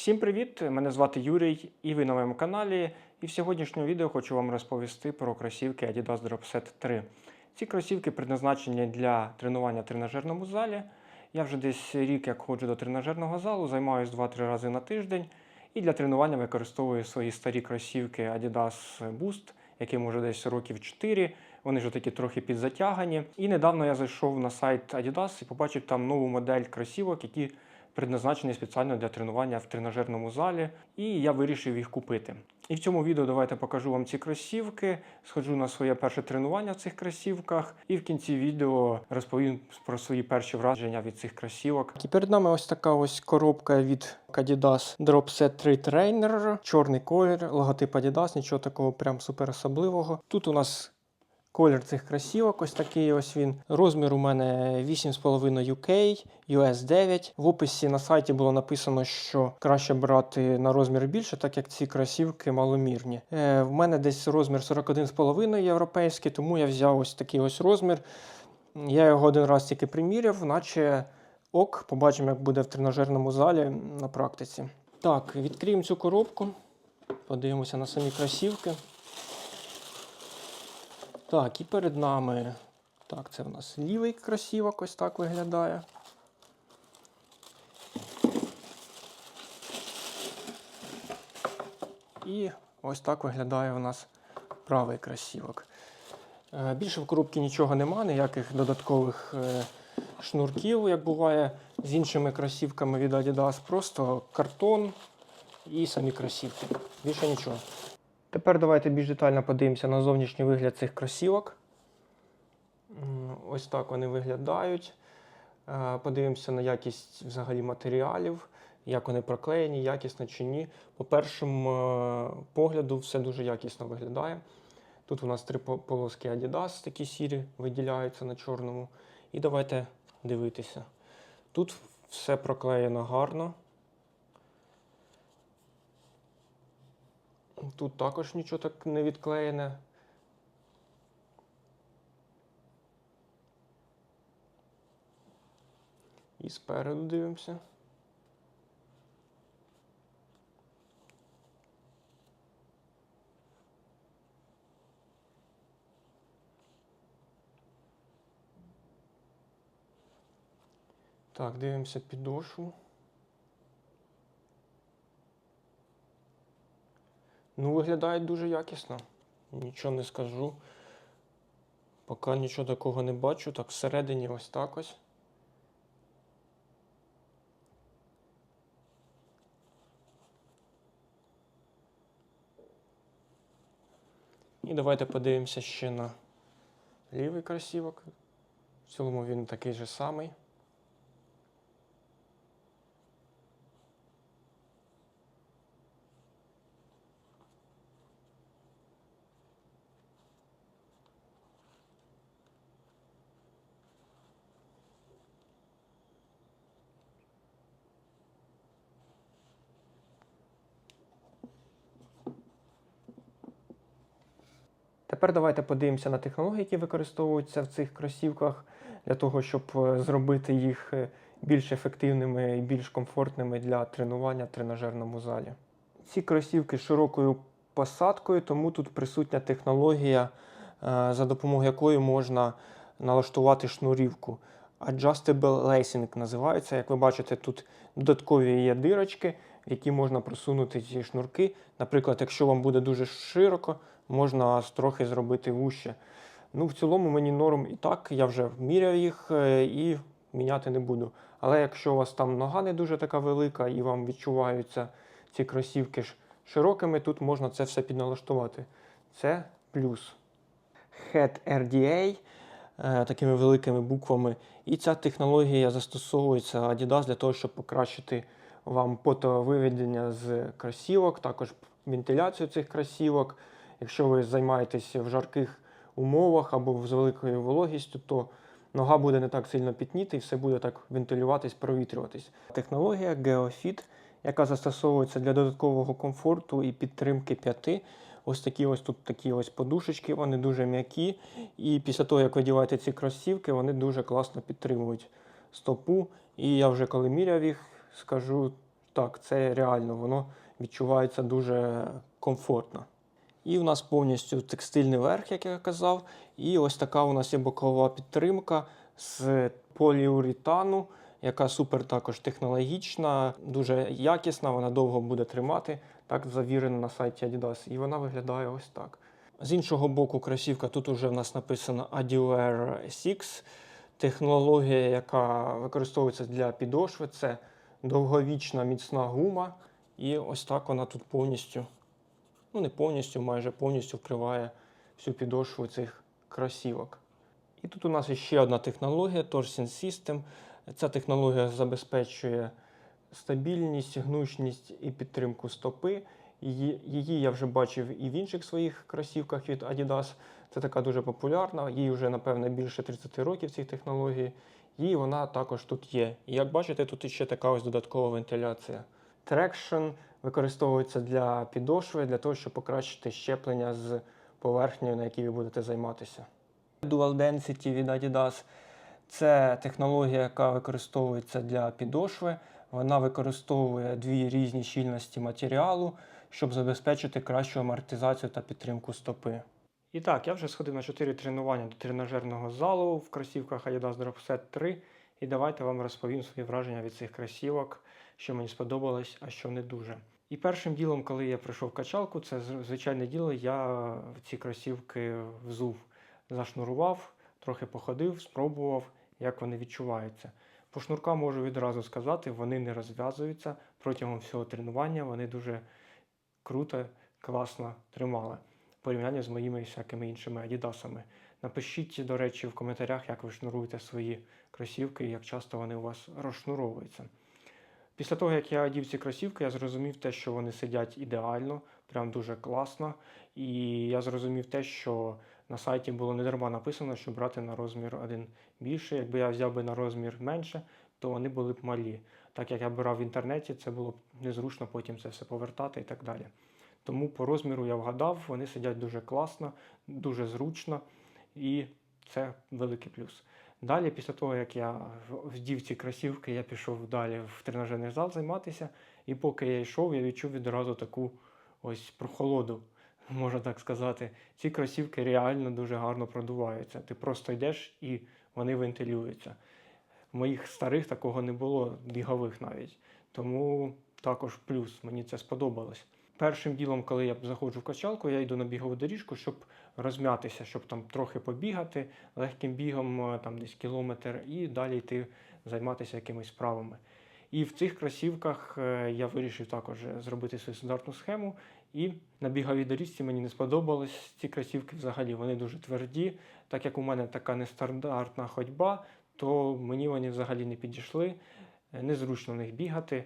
Всім привіт! Мене звати Юрій, і ви на моєму каналі. І в сьогоднішньому відео хочу вам розповісти про кросівки Adidas Dropset 3. Ці кросівки предназначені для тренування в тренажерному залі. Я вже десь рік як ходжу до тренажерного залу, займаюся 2-3 рази на тиждень. І для тренування використовую свої старі кросівки Adidas Boost, яким уже десь років 4. Вони вже такі трохи підзатягані. І недавно я зайшов на сайт Adidas і побачив там нову модель кросівок, які предназначені спеціально для тренування в тренажерному залі, і я вирішив їх купити. І в цьому відео давайте покажу вам ці кросівки, сходжу на своє перше тренування в цих кросівках, і в кінці відео розповім про свої перші враження від цих кросівок. І перед нами ось така ось коробка від Adidas Dropset 3 Trainer, чорний колір, логотип Adidas, нічого такого прям супер особливого. Тут у нас Колір цих кросівок, ось такий ось він. Розмір у мене 8,5 UK, US 9. В описі на сайті було написано, що краще брати на розмір більше, так як ці кросівки маломірні. Е, в мене десь розмір 41,5 європейський, тому я взяв ось такий ось розмір. Я його один раз тільки приміряв, наче ок, побачимо, як буде в тренажерному залі на практиці. Так, відкриємо цю коробку, подивимося на самі кросівки. Так, і перед нами. Так, це в нас лівий кросівок, ось так виглядає. І ось так виглядає у нас правий кросівок. Е, Більше в коробці нічого нема, ніяких додаткових е, шнурків, як буває з іншими кросівками від Adidas. Просто картон і самі кросівки. Більше нічого. Тепер давайте більш детально подивимося на зовнішній вигляд цих кросівок. Ось так вони виглядають. Е, Подивимося на якість взагалі матеріалів, як вони проклеєні, якісно чи ні. По першому е, погляду, все дуже якісно виглядає. Тут у нас три полоски Adidas, такі сірі, виділяються на чорному. І давайте дивитися. Тут все проклеєно гарно. Тут також нічого так не відклеєне. І спереду дивимося. Так, дивимося підошву. Ну, виглядають дуже якісно. Нічого не скажу. Поки нічого такого не бачу. Так, всередині ось так ось. І давайте подивимося ще на лівий кросівок. В цілому він такий же самий. Тепер давайте подивимося на технології, які використовуються в цих кросівках для того, щоб е, зробити їх е, більш ефективними і більш комфортними для тренування в тренажерному залі. Ці кросівки широкою посадкою, тому тут присутня технологія, е, за допомогою якої можна налаштувати шнурівку. Adjustable lacing називається. Як ви бачите, тут додаткові є дирочки, в які можна просунути ці шнурки. Наприклад, якщо вам буде дуже широко, можна трохи зробити вуще. Ну, в цілому мені норм і так, я вже міряв їх е, і міняти не буду. Але якщо у вас там нога не дуже така велика і вам відчуваються ці кросівки широкими, тут можна це все підналаштувати. Це плюс. Head RDA е, такими великими буквами. І ця технологія застосовується Adidas для того, щоб покращити вам потовиведення з кросівок, також вентиляцію цих кросівок. Якщо ви займаєтесь в жарких умовах або з великою вологістю, то нога буде не так сильно пітніти і все буде так вентилюватись, провітрюватись. Технологія GeoFit, яка застосовується для додаткового комфорту і підтримки п'яти. Ось такі ось тут такі ось подушечки, вони дуже м'які. І після того, як ви діваєте ці кросівки, вони дуже класно підтримують стопу. І я вже коли міряв їх, скажу Так, це реально, воно відчувається дуже комфортно. І у нас повністю текстильний верх, як я казав. І ось така у нас є бокова підтримка з поліуретану, яка супер також технологічна, дуже якісна, вона довго буде тримати. Так завірено на сайті Adidas. І вона виглядає ось так. З іншого боку, кросівка тут уже в нас написано Adiwear 6. Технологія, яка використовується для підошви, це довговічна міцна гума. І ось так вона тут повністю, ну не повністю, майже повністю вкриває всю підошву цих кросівок. І тут у нас ще одна технологія Torsion System. Ця технологія забезпечує стабільність, гнучність і підтримку стопи. Її, я вже бачив і в інших своїх кросівках від Adidas. Це така дуже популярна, їй вже, напевне, більше 30 років цій технології. І вона також тут є. І як бачите, тут ще така ось додаткова вентиляція. Traction використовується для підошви, для того, щоб покращити щеплення з поверхнею, на якій ви будете займатися. Dual Density від Adidas це технологія, яка використовується для підошви. Вона використовує дві різні щільності матеріалу, щоб забезпечити кращу амортизацію та підтримку стопи. І так, я вже сходив на 4 тренування до тренажерного залу в кросівках Adidas Dropset 3. І давайте вам розповім свої враження від цих кросівок, що мені сподобалось, а що не дуже. І першим ділом, коли я прийшов в качалку, це звичайне діло, я ці кросівки взув, зашнурував, трохи походив, спробував, як вони відчуваються. По шнуркам можу відразу сказати, вони не розв'язуються протягом всього тренування. Вони дуже круто, класно тримали порівнянні з моїми всякими іншими адідасами. Напишіть, до речі, в коментарях, як ви шнуруєте свої кросівки і як часто вони у вас розшнуровуються. Після того, як я одів ці кросівки, я зрозумів те, що вони сидять ідеально, прям дуже класно. І я зрозумів те, що на сайті було недарма написано, що брати на розмір один більше. Якби я взяв би на розмір менше, то вони були б малі. Так як я брав в інтернеті, це було б незручно потім це все повертати і так далі. Тому по розміру я вгадав, вони сидять дуже класно, дуже зручно, і це великий плюс. Далі, після того, як я вдів ці кросівки, я пішов далі в тренажерний зал займатися. І поки я йшов, я відчув відразу таку ось прохолоду, можна так сказати. Ці кросівки реально дуже гарно продуваються. Ти просто йдеш і вони вентилюються. В моїх старих такого не було, бігових навіть. Тому також плюс, мені це сподобалось. Першим ділом, коли я заходжу в качалку, я йду на бігову доріжку, щоб розм'ятися, щоб там трохи побігати легким бігом, е, там десь кілометр, і далі йти займатися якимись справами. І в цих кросівках е, я вирішив також зробити свою стандартну схему. І на біговій доріжці мені не сподобались ці кросівки взагалі. Вони дуже тверді. Так як у мене така нестандартна ходьба, то мені вони взагалі не підійшли. Е, Незручно в них бігати.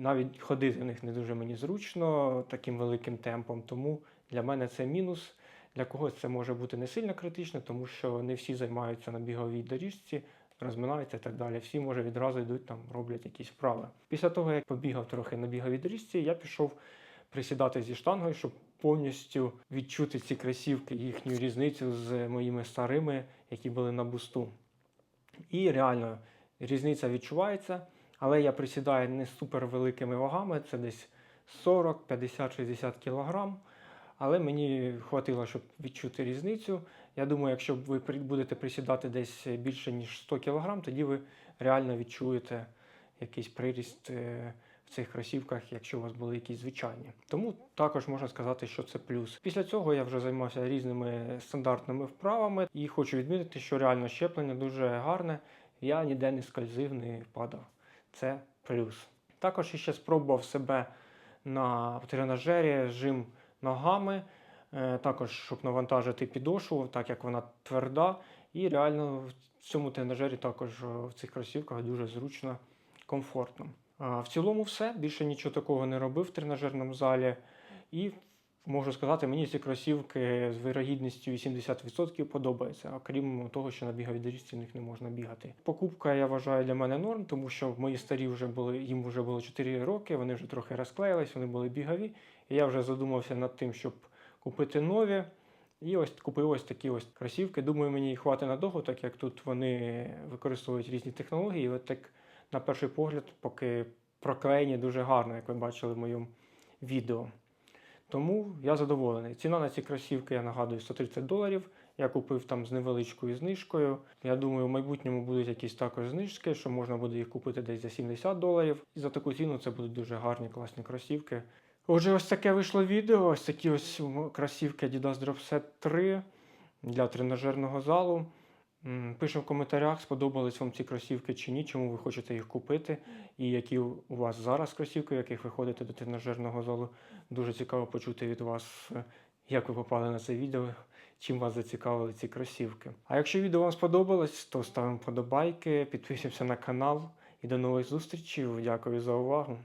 Навіть ходити в них не дуже мені зручно таким великим темпом. Тому для мене це мінус. Для когось це може бути не сильно критично, тому що не всі займаються на біговій доріжці, розминаються і так далі. Всі, може, відразу йдуть там, роблять якісь вправи. Після того, як побігав трохи на біговій доріжці, я пішов присідати зі штангою, щоб повністю відчути ці кросівки, їхню різницю з моїми старими, які були на бусту. І реально різниця відчувається, але я присідаю не супер великими вагами, це десь 40, 50, 60 кілограм. Але мені хватило, щоб відчути різницю. Я думаю, якщо ви будете присідати десь більше ніж 100 кг, тоді ви реально відчуєте якийсь приріст е, в цих кросівках, якщо у вас були якісь звичайні. Тому також можна сказати, що це плюс. Після цього я вже займався різними стандартними вправами і хочу відмітити, що реально щеплення дуже гарне. Я ніде не скользив, не падав. Це плюс. Також ще спробував себе на тренажері жим ногами, е, також щоб навантажити підошву, так як вона тверда. І реально в цьому тренажері також е, в цих кросівках дуже зручно, комфортно. В цілому все. Більше нічого такого не робив в тренажерному залі. І можу сказати, мені ці кросівки з вирогідністю 80% подобаються, окрім того, що на біговій доріжці в них не можна бігати. Покупка, я вважаю, для мене норм, тому що мої старі вже були, їм вже було 4 роки, вони вже трохи розклеїлись, вони були бігові. І я вже задумався над тим, щоб купити нові. І ось купив ось такі ось кросівки. Думаю, мені їх хватить надовго, так як тут вони використовують різні технології. І от так на перший погляд, поки проклеєні дуже гарно, як ви бачили в моєму відео. Тому я задоволений. Ціна на ці кросівки, я нагадую, 130 доларів. Я купив там з невеличкою знижкою. Я думаю, в майбутньому будуть якісь також знижки, що можна буде їх купити десь за 70 доларів. І за таку ціну це будуть дуже гарні, класні кросівки. Отже, ось таке вийшло відео. Ось такі ось кросівки Adidas Dropset 3 для тренажерного залу. М, Пишемо в коментарях, сподобались вам ці кросівки чи ні, чому ви хочете їх купити, і які у вас зараз кросівки, в яких ви ходите до тренажерного залу. Дуже цікаво почути від вас, е, як ви попали на це відео, чим вас зацікавили ці кросівки. А якщо відео вам сподобалось, то ставимо подобайки, підписуємося на канал і до нових зустрічей. Дякую за увагу.